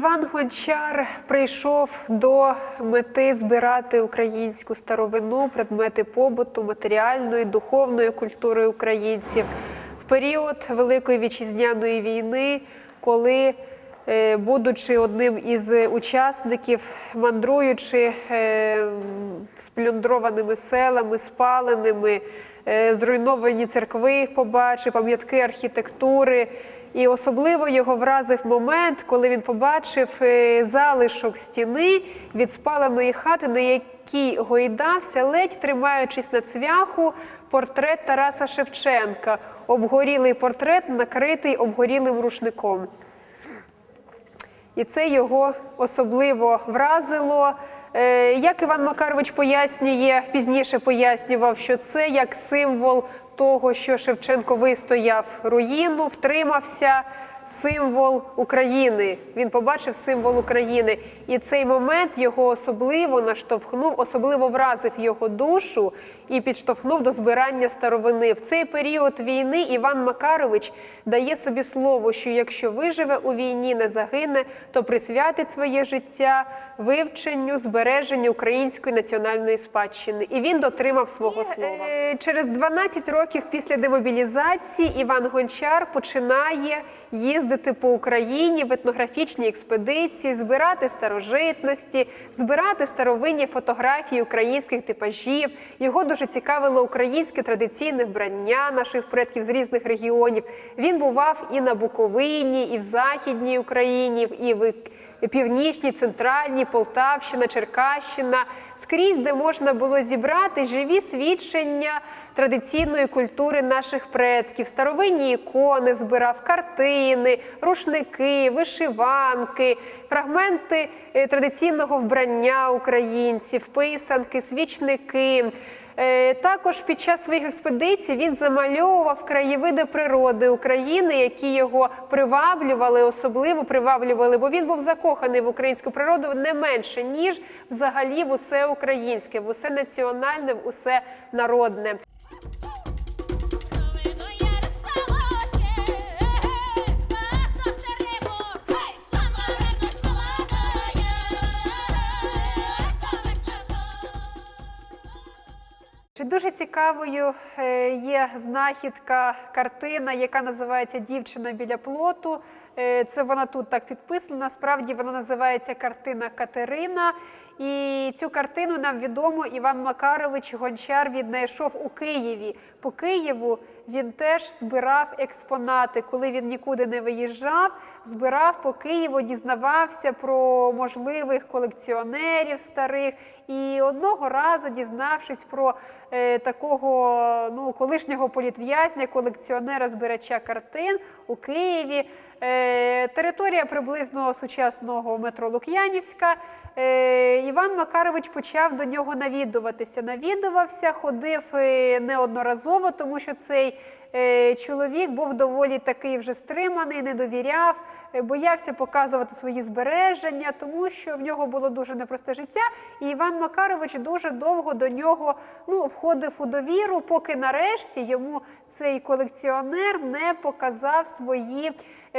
Іван Гончар прийшов до мети збирати українську старовину, предмети побуту, матеріальної, духовної культури українців. В період Великої вітчизняної війни, коли, будучи одним із учасників, мандруючи е, сплюндрованими селами, спаленими, е, зруйновані церкви, побачив, пам'ятки архітектури. І особливо його вразив момент, коли він побачив е, залишок стіни від спаленої хати, на якій гойдався, ледь тримаючись на цвяху, портрет Тараса Шевченка, обгорілий портрет, накритий обгорілим рушником. І це його особливо вразило. Е, Як Іван Макарович пояснює, пізніше пояснював, що це як символ того, що Шевченко вистояв руїну, втримався. Символ України. Він побачив символ України, і цей момент його особливо наштовхнув, особливо вразив його душу і підштовхнув до збирання старовини. В цей період війни Іван Макарович дає собі слово, що якщо виживе у війні, не загине, то присвятить своє життя вивченню, збереженню української національної спадщини. І він дотримав свого слова. Е, Через 12 років після демобілізації Іван Гончар починає їздити по Україні в етнографічні експедиції, збирати старожитності, збирати старовинні фотографії українських типажів. Його дуже цікавило українське традиційне вбрання наших предків з різних регіонів. Він бував і на Буковині, і в Західній Україні, і в північній, центральній, Полтавщина, Черкащина, скрізь, де можна було зібрати живі свідчення традиційної культури наших предків, старовинні ікони збирав, картини, рушники, вишиванки, фрагменти е, традиційного вбрання українців, писанки, свічники. Е, Також під час своїх експедицій він замальовував краєвиди природи України, які його приваблювали, особливо приваблювали, бо він був закоханий в українську природу не менше, ніж взагалі в усе українське, в усе національне, в усе народне. Дуже цікавою е, є знахідка картина, яка називається Дівчина біля плоту. Е, Це вона тут так підписана. Насправді вона називається картина Катерина. І цю картину нам відомо Іван Макарович Гончар віднайшов у Києві. По Києву він теж збирав експонати. Коли він нікуди не виїжджав, збирав по Києву, дізнавався про можливих колекціонерів старих. І одного разу, дізнавшись про е, такого ну, колишнього політв'язня, колекціонера збирача картин у Києві, е, територія приблизно сучасного метро Лук'янівська. Е, Іван Макарович почав до нього навідуватися. Навідувався, ходив е, неодноразово, тому що цей е, чоловік був доволі такий вже стриманий, не довіряв, боявся показувати свої збереження, тому що в нього було дуже непросте життя. І Іван Макарович дуже довго до нього ну, входив у довіру, поки нарешті йому цей колекціонер не показав свої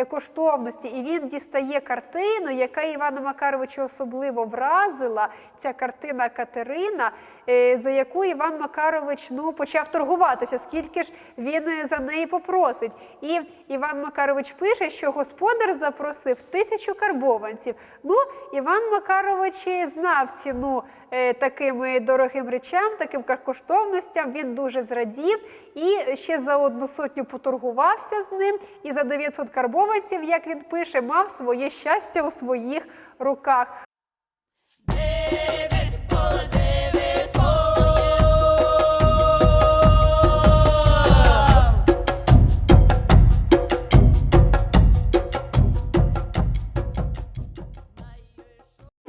коштовності. І він дістає картину, яка Івана Макаровича особливо вразила. Ця картина Катерина, е, за яку Іван Макарович ну, почав торгуватися, скільки ж він е, за неї попросить. І Іван Макарович пише, що господар запросив тисячу карбованців. Ну, Іван Макарович знав ціну е, таким е, дорогим речам, таким коштовностям. Він дуже зрадів і ще за одну сотню поторгувався з ним. І за 900 карбованців, як він пише, мав своє щастя у своїх руках.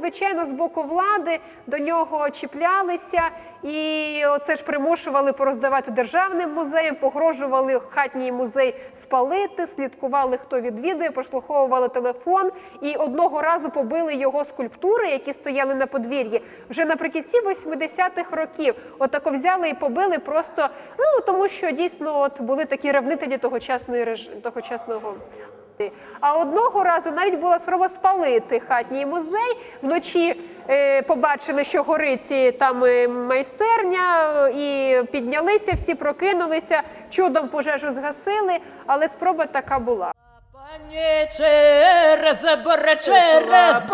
Звичайно, з боку влади до нього чіплялися, і оце ж примушували пороздавати державним музеям, погрожували хатній музей спалити, слідкували, хто відвідує, прослуховували телефон. І одного разу побили його скульптури, які стояли на подвір'ї, вже наприкінці 80-х років. Отако взяли і побили просто ну тому, що дійсно от були такі ревнителі тогочасної тогочасного А одного разу навіть була спроба спалити хатній музей. Вночі е, побачили, що горить там е, майстерня, і піднялися, всі прокинулися, чудом пожежу згасили, але спроба така була. Пані через бере, через Пані через